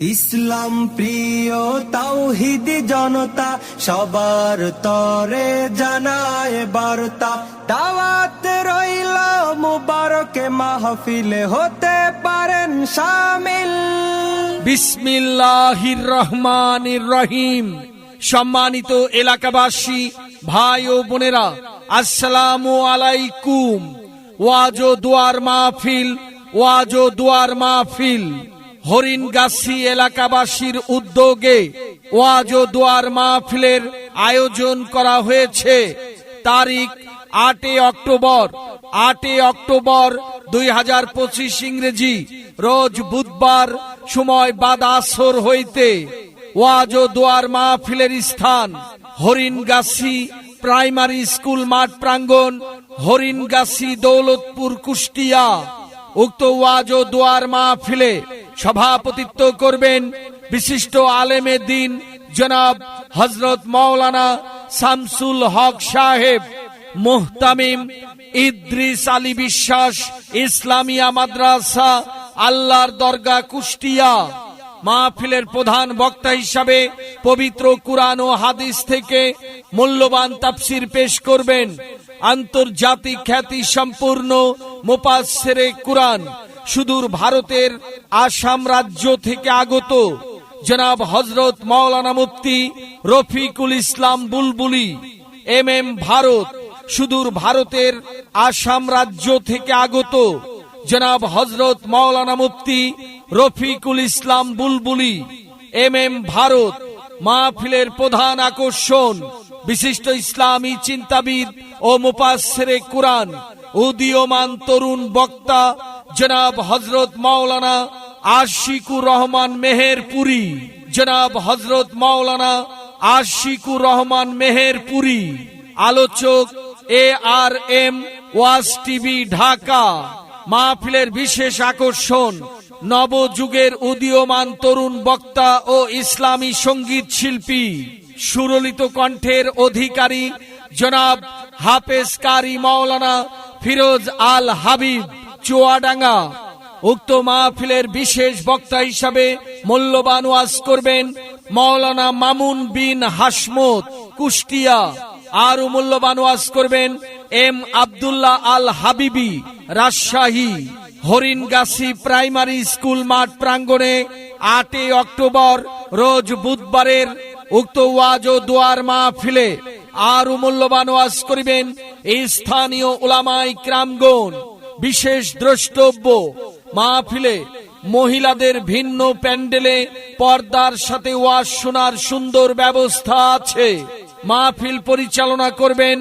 ইসলাম প্রিয় তাওহিদ জনতা, সবার তরে জানায় বার্তা। দাওয়াত রইল মুবারকে, মাহফিলে হতে পারেন সামিল। বিসমিল্লাহির রহমানির রহিম। সম্মানিত এলাকাবাসী, ভাই ও বোনেরা, আসসালামু আলাইকুম। ওয়াজো দুয়ার মাহফিল, ওয়াজো দুয়ার মাহফিল। হরিণগাছি এলাকাবাসীর উদ্যোগে ওয়াজো দুয়ার মাহফিলের আয়োজন করা হয়েছে। তারিখ আটই অক্টোবর। আটই অক্টোবর দুই হাজার পঁচিশ ইংরেজি রোজ বুধবার সময় বাদ আসর হইতে ওয়াজ ও দোয়ার মাহফিলের স্থান। হরিণগাছি প্রাইমারি স্কুল মাঠ প্রাঙ্গণ হরিণগাছি দৌলতপুর কুষ্টিয়া। উক্ত ওয়াজ ও দোয়ার মাহফিলে সভাপতিত্ব করবেন বিশিষ্ট আলেমে দিন জনাব হজরত মৌলানা শামসুল হক সাহেব, মোহতামিম ইদ্রিস আলী বিশ্বাস, ইসলামিয়া মাদ্রাসা, আল্লাহর দরগা কুষ্টিয়া। মাহফিলের প্রধান বক্তা হিসাবে পবিত্র কুরআন ও হাদিস থেকে মূল্যবান তাফসির পেশ করবেন। আন্তর্জাতিক খ্যাতি সম্পূর্ণ মোপাসেরে কুরআন। সুদূর ভারতের আসাম রাজ্য থেকে আগত জনাব হজরত মাওলানা মুফতি রফিকুল ইসলাম বুলবুলি এম এম ভারত, সুদূর ভারতের আসাম রাজ্য থেকে আগত জনাব হজরত মাওলানা মুফতি রফিকুল ইসলাম বুলবুলি এম এম ভারত, মাহফিলের প্রধান আকর্ষণ, বিশিষ্ট ইসলামী চিন্তাবিদ ও মুপাসেরে কুরআন, উদীয়মান তরুণ বক্তা জনাব হজরত মাওলানা আশিকুর রহমান মেহেরপুরি, জনাব হজরত মাওলানা আশিকুর রহমান মেহেরপুরি, আলোচক A R M Waz TV Dhaka, মাহফিলের বিশেষ আকর্ষণ, নবযুগের উদীয়মান তরুণ বক্তা ও ইসলামী সংগীত শিল্পী, সুরলিত কণ্ঠের অধিকারী জনাব হাফেজ কারি মাওলানা ফিরোজ আল হাবিব চুয়াডাঙ্গা। উক্ত মাহফিলের বিশেষ বক্তা হিসাবে মূল্যবান ওয়াজ করবেন মাওলানা মামুন বিন হাসমত কুষ্টিয়া। আরও মূল্যবান ওয়াজ করবেন এম আব্দুল্লাহ আল হাবিবি, রাজশাহী। হরিণগাছি প্রাইমারি স্কুল মাঠ প্রাঙ্গণে আটই অক্টোবর রোজ বুধবারের উক্ত ওয়াজ ও দোয়ার মাহফিলে আরও মূল্যবান ওয়াজ করিবেন স্থানীয় ওলামাই ক্রামগণ। বিশেষ দ্রষ্টব্য মাহফিলে মহিলাদের ভিন্ন প্যান্ডেলে পর্দার সাথে ওয়াজ শোনার সুন্দর ব্যবস্থা আছে। মাহফিল পরিচালনা করবেন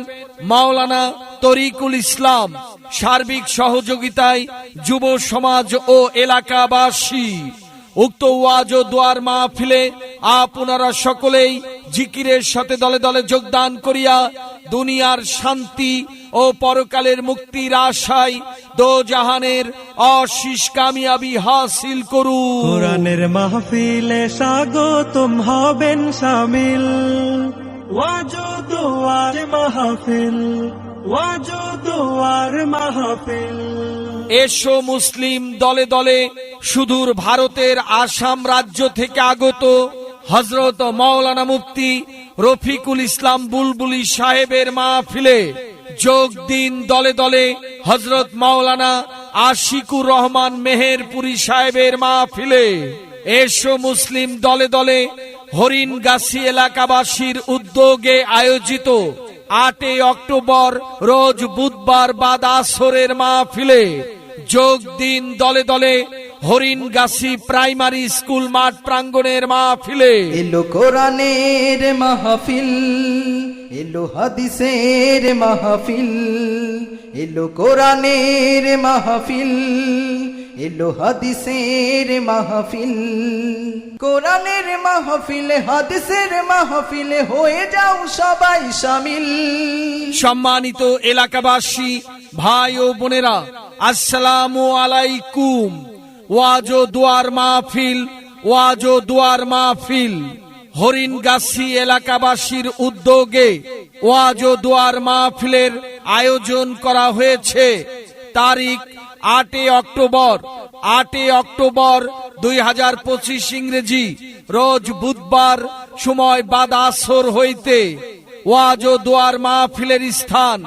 মাওলানা তরিকুল ইসলাম। সার্বিক সহযোগিতায় যুব সমাজ ও এলাকাবাসী। উক্ত ওয়াজ ও দোয়ার মাহফিলে আপনারা সকলেই জিকিরের সাথে দলে দলে যোগদান করিয়া দুনিয়ার শান্তি ও পরকালের মুক্তির আশায় দো জাহানের অশিস কামিয়াবি হাসিল করুন কোরআনের মাহফিলে স্বাগতম হবেন সামিল। মাহফিল এসো মুসলিম দলে দলে সুদূর ভারতের আসাম রাজ্য থেকে আগত হজরত মাওলানা মুফতি রফিকুল ইসলাম বুলবুলি সাহেবের মাহফিলে যোগ দিন দলে দলে হজরত মাওলানা আশিকুর রহমান মেহেরপুরি সাহেবের মাহফিলে। এসো মুসলিম দলে দলে হরিণগাছি এলাকাবাসীর উদ্যোগে আয়োজিত আটই অক্টোবর রোজ বুধবার বাদ আসরের মাহফিলে যোগ দিন দলে দলে হরিণগাছি প্রাইমারি স্কুল মাঠ প্রাঙ্গণের মাহফিলে। এলো কোরআনের মাহফিল এলো হাদিসের মাহফিল এলো কোরআনের মাহফিল এলো হাদিসের মাহফিল। কোরআনের মাহফিলে হাদিসের মাহফিলে হয়ে যাও সবাই সামিল। সম্মানিত এলাকাবাসী ভাই ও বোনেরা আসসালামু আলাইকুম। ওয়াজো দুয়ার মাহফিল, ওয়াজো দুয়ার মাহফিল। হরিণগাছি এলাকাবাসীর উদ্যোগে ওয়াজো দুয়ার মাহফিলের আয়োজন করা হয়েছে। তারিখ আটই অক্টোবর আটই অক্টোবর দুই হাজার পঁচিশ ইংরেজি, রোজ বুধবার সময় বাদ আসর হইতে। ওয়াজ ও দোয়ার মাহফিলের স্থান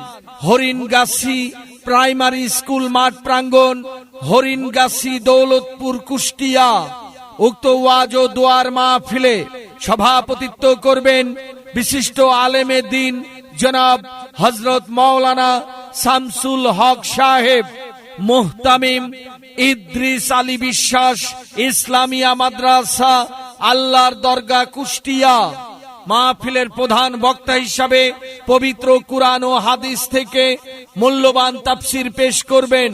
হরিণগাছি প্রাইমারি স্কুল মাঠ প্রাঙ্গণ, হরিণগাছি দৌলতপুর কুষ্টিয়া। উক্ত ওয়াজ ও দোয়ার মাহফিলে সভাপতিত্ব করবেন বিশিষ্ট আলেমে দিন জনাব হজরত মৌলানা শামসুল হক সাহেব, মোহতামিম ইদ্রিস আলী বিশ্বাস, ইসলামিয়া মাদ্রাসা, আল্লাহর দরগা কুষ্টিয়া। মাহফিলের প্রধান বক্তা হিসাবে পবিত্র কুরআন ও হাদিস থেকে মূল্যবান তাফসির পেশ করবেন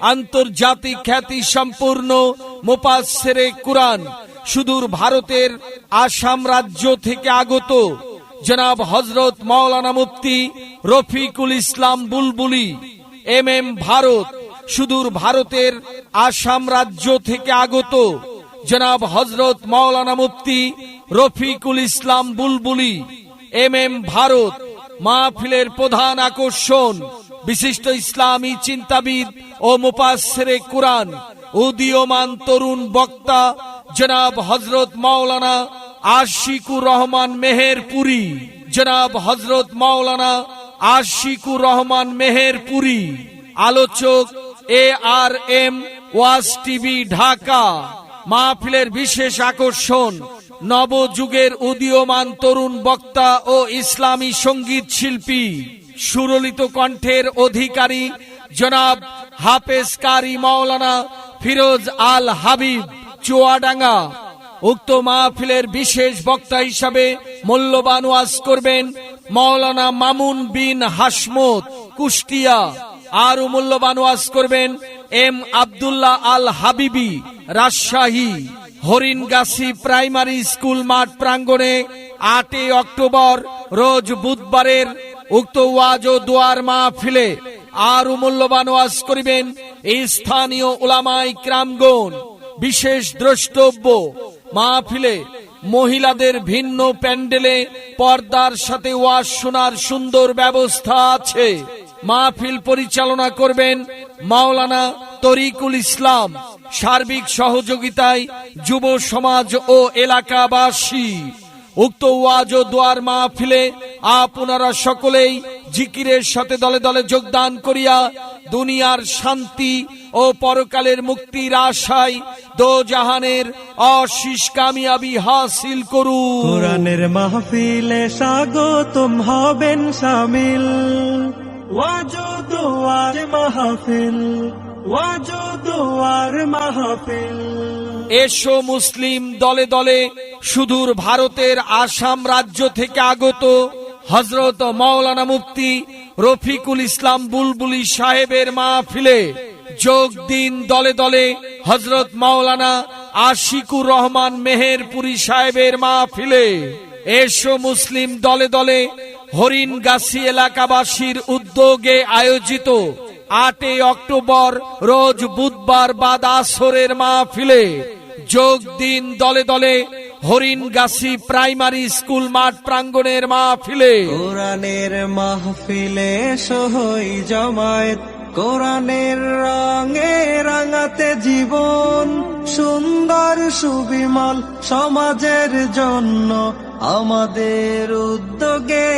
আন্তর্জাতিক খ্যাতি সম্পূর্ণ মোপাসেরে কুরআন, সুদূর ভারতের আসাম রাজ্য থেকে আগত জনাব হজরত মাওলানা মুফতি রফিকুল ইসলাম বুলবুলি এম এম ভারত, সুদূর ভারতের আসাম রাজ্য থেকে আগত জনাব হজরত মাওলানা মুফতি রফিকুল ইসলাম বুলবুলি এম এম ভারত, মাহফিলের প্রধান আকর্ষণ, বিশিষ্ট ইসলামী চিন্তাবিদ ও মুপাসেরে কুরআন, উদীয়মান তরুণ বক্তা জনাব হজরত মাওলানা আশিকুর রহমান মেহেরপুরি, জনাব হজরত মাওলানা আশিকুর রহমান মেহেরপুরি, আলোচক A R M Waz TV Dhaka, মাহফিলের বিশেষ আকর্ষণ নবযুগের উদীয়মান তরুণ বক্তা ও ইসলামী সংগীত শিল্পী, সুরলিত কণ্ঠের অধিকারী জনাব হাফেজ কারি মাওলানা ফিরোজ আল হাবিব, চুয়াডাঙ্গা। উক্ত মাহফিলের বিশেষ বক্তা হিসাবে মূল্যবান ওয়াজ করবেন মাওলানা মামুন বিন হাসমত কুষ্টিয়া। আরও মূল্যবান ওয়াজ করবেন এম আব্দুল্লাহ আল হাবিবি, রাজশাহী। হরিণগাছি প্রাইমারি স্কুল মাঠ প্রাঙ্গণে আটই অক্টোবর রোজ বুধবারের উক্ত ওয়াজ ও দোয়ার মাহফিলে আরও মূল্যবান ওয়াজ করিবেন স্থানীয় ওলামাই ক্রামগণ। বিশেষ দ্রষ্টব্য, মাহফিলে মহিলাদের ভিন্ন প্যান্ডেলে পর্দার সাথে ওয়াজ শোনার সুন্দর ব্যবস্থা আছে। মাহফিল পরিচালনা করবেন মাওলানা তরিকুল ইসলাম। সার্বিক সহযোগিতায় যুব সমাজ ও এলাকাবাসী। উক্ত ওয়াজ ও দোয়ার মাহফিলে আপনারা সকলেই জিকিরের সাথে দলে দলে যোগদান করিয়া দুনিয়ার শান্তি ও পরকালের মুক্তির আশায় দো জাহানের অশিস কামিয়াবি হাসিল করুন। কোরআনের মাহফিলে স্বাগতম হবেন সামিল। ওয়াজো দোয়ার মাহফিল। এসো মুসলিম দলে দলে সুদূর ভারতের আসাম রাজ্য থেকে আগত হজরত মাওলানা মুফতি রফিকুল ইসলাম বুলবুলি সাহেবের মাহফিলে যোগ দিন দলে দলে হজরত মাওলানা আশিকুর রহমান মেহেরপুরি সাহেবের মাহফিলে এসো মুসলিম দলে দলে হরিণগাছি এলাকাবাসীর উদ্যোগে আয়োজিত আটই অক্টোবর রোজ বুধবার বাদ আসরের মাহফিলে যোগ দিন দলে দলে হরিণগাছি প্রাইমারি স্কুল মাঠ প্রাঙ্গণের মাহফিলে। কোরআনের মাহফিলে সহই জমায়েত, কোরআনের রঙে রাঙাতে জীবন, সুন্দর সুবিমল সমাজের জন্য আমাদের উদ্যোগে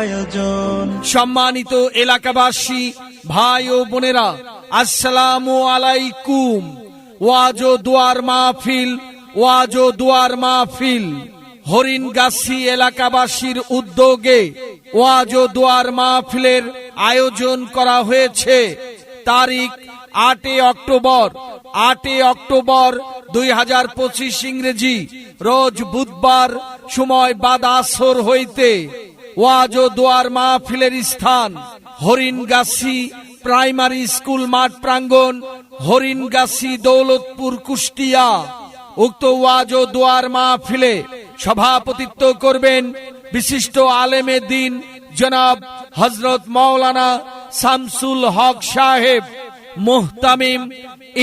আয়োজন। সম্মানিত এলাকাবাসী, ভাই ও বোনেরা, আসসালাম আলাইকুম। ওয়াজ দুয়ার মাহফিল, ওয়াজ দুয়ার মাহফিল। হরিণগাছি এলাকাবাসীর উদ্যোগে ওয়াজ দুয়ার মাহফিলের আয়োজন করা হয়েছে। তারিখ আটই অক্টোবর আটই অক্টোবর দুই হাজার পঁচিশ ইংরেজি, রোজ বুধবার সময় বাদ হইতে ওয়াজ ও দোয়ার মাহফিলের স্থান, হরিণগাছি প্রাইমারি স্কুল মাঠ প্রাঙ্গণ, হরিণগাছি দৌলতপুর কুষ্টিয়া। উক্ত ওয়াজ ও দোয়ার মাহফিলে সভাপতিত্ব করবেন বিশিষ্ট আলেমে দিন জনাব হজরত মৌলানা শামসুল হক সাহেব, মোহতামিম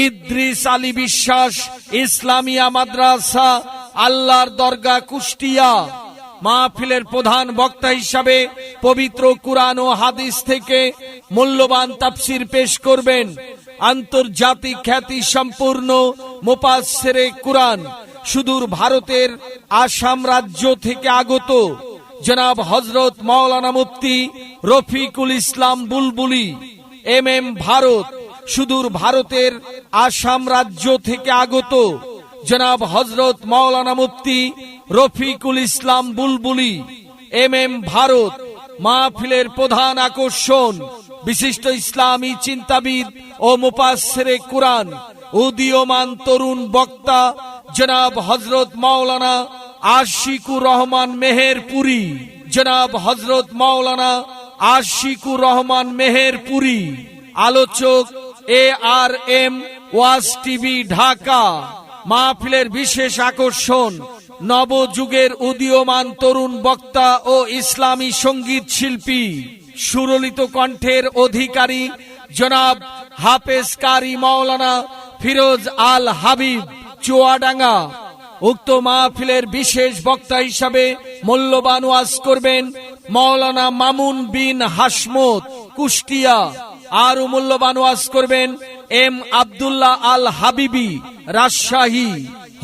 ইদ্রিস আলী বিশ্বাস, ইসলামিয়া মাদ্রাসা আল্লাহর দরগা কুষ্টিয়া, মাহফিলের প্রধান বক্তা হিসাবে পবিত্র কুরআন ও হাদিস থেকে মূল্যবান তাফসির পেশ করবেন আন্তর্জাতিক খ্যাতি সম্পূর্ণ মোপাসেরে কুরআন, সুদূর ভারতের আসাম রাজ্য থেকে আগত জনাব হজরত মাওলানা মুফতি রফিকুল ইসলাম বুলবুলি এম এম ভারত, সুদূর ভারতের আসাম রাজ্য থেকে আগত জনাব হজরত মাওলানা মুফতি রফিকুল ইসলাম বুলবুলি এম এম ভারত, মাহফিলের প্রধান আকর্ষণ, বিশিষ্ট ইসলামী চিন্তাবিদ ও মুপাসেরে কুরআন, উদীয়মান তরুণ বক্তা জনাব হজরত মাওলানা আশিকুর রহমান মেহেরপুরি, জনাব হজরত মাওলানা আশিকুর রহমান মেহেরপুরি, আলোচক A R M Waz TV Dhaka. মাহফিলের বিশেষ আকর্ষণ, নবযুগের উদীয়মান তরুণ বক্তা ও ইসলামী সংগীত শিল্পী। সুরলিত কণ্ঠের অধিকারী জনাব হাফেজ কারি মাওলানা ফিরোজ আল হাবিব, চুয়াডাঙ্গা। উক্ত মাহফিলের বিশেষ বক্তা হিসাবে মূল্যবান ওয়াজ করবেন মাওলানা মামুন বিন হাসমত কুষ্টিয়া। আরও মূল্যবান ওয়াজ করবেন এম আব্দুল্লাহ আল হাবিবি, রাজশাহী,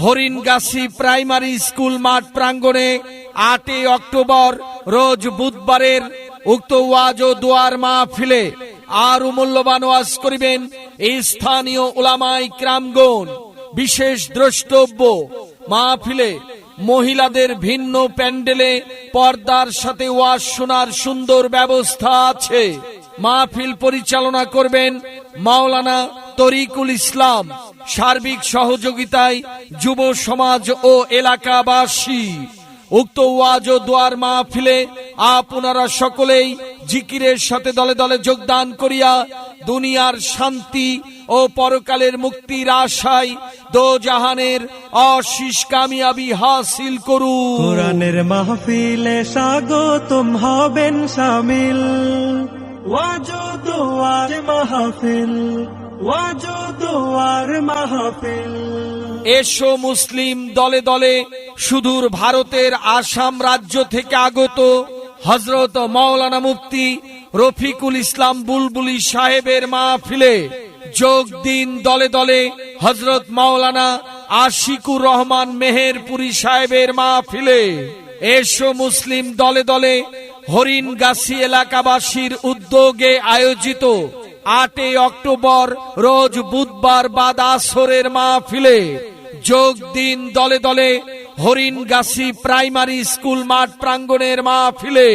হরিণগাছি প্রাইমারি স্কুল মাঠ প্রাঙ্গণে আটই অক্টোবর রোজ বুধবারের উক্ত ওয়াজ ও দোয়ার মাহফিলে আরও মূল্যবান ওয়াজ করিবেন এই স্থানীয় উলামাই ক্রামগণ বিশেষ দ্রষ্টব্য, মাহফিলে মহিলাদের ভিন্ন প্যান্ডেলে পর্দার সাথে ওয়াজ শোনার সুন্দর ব্যবস্থা আছে। মাহফিল পরিচালনা করবেন মাওলানা তরিকুল ইসলাম। সার্বিক সহযোগিতায় যুব সমাজ ও এলাকাবাসী। উক্ত ওয়াজ ও দোয়ার মাহফিলে আপনারা সকলেই জিকিরের সাথে দলে দলে যোগদান করিয়া দুনিয়ার শান্তি ও পরকালের মুক্তির আশায় দো জাহানের অশিস কামিয়াবি হাসিল করুন। কোরআনের মাহফিলে স্বাগতম হবেন শামিল ওয়াজো দোয়ার মাহফিল মাহফিল। এসো মুসলিম দলে দলে সুদূর ভারতের আসাম রাজ্য থেকে আগত হজরত মাওলানা মুফতি রফিকুল ইসলাম বুলবুলি সাহেবের মাহফিলে যোগ দিন দলে দলে হজরত মাওলানা আশিকুর রহমান মেহেরপুরি সাহেবের মাহফিলে। এসো মুসলিম দলে দলে হরিণগাছি এলাকাবাসীর উদ্যোগে আয়োজিত আটই অক্টোবর রোজ বুধবার বাদ আসরের মাহফিলে যোগ দিন দলে দলে হরিণগাছি প্রাইমারি স্কুল মাঠ প্রাঙ্গণের মাহফিলে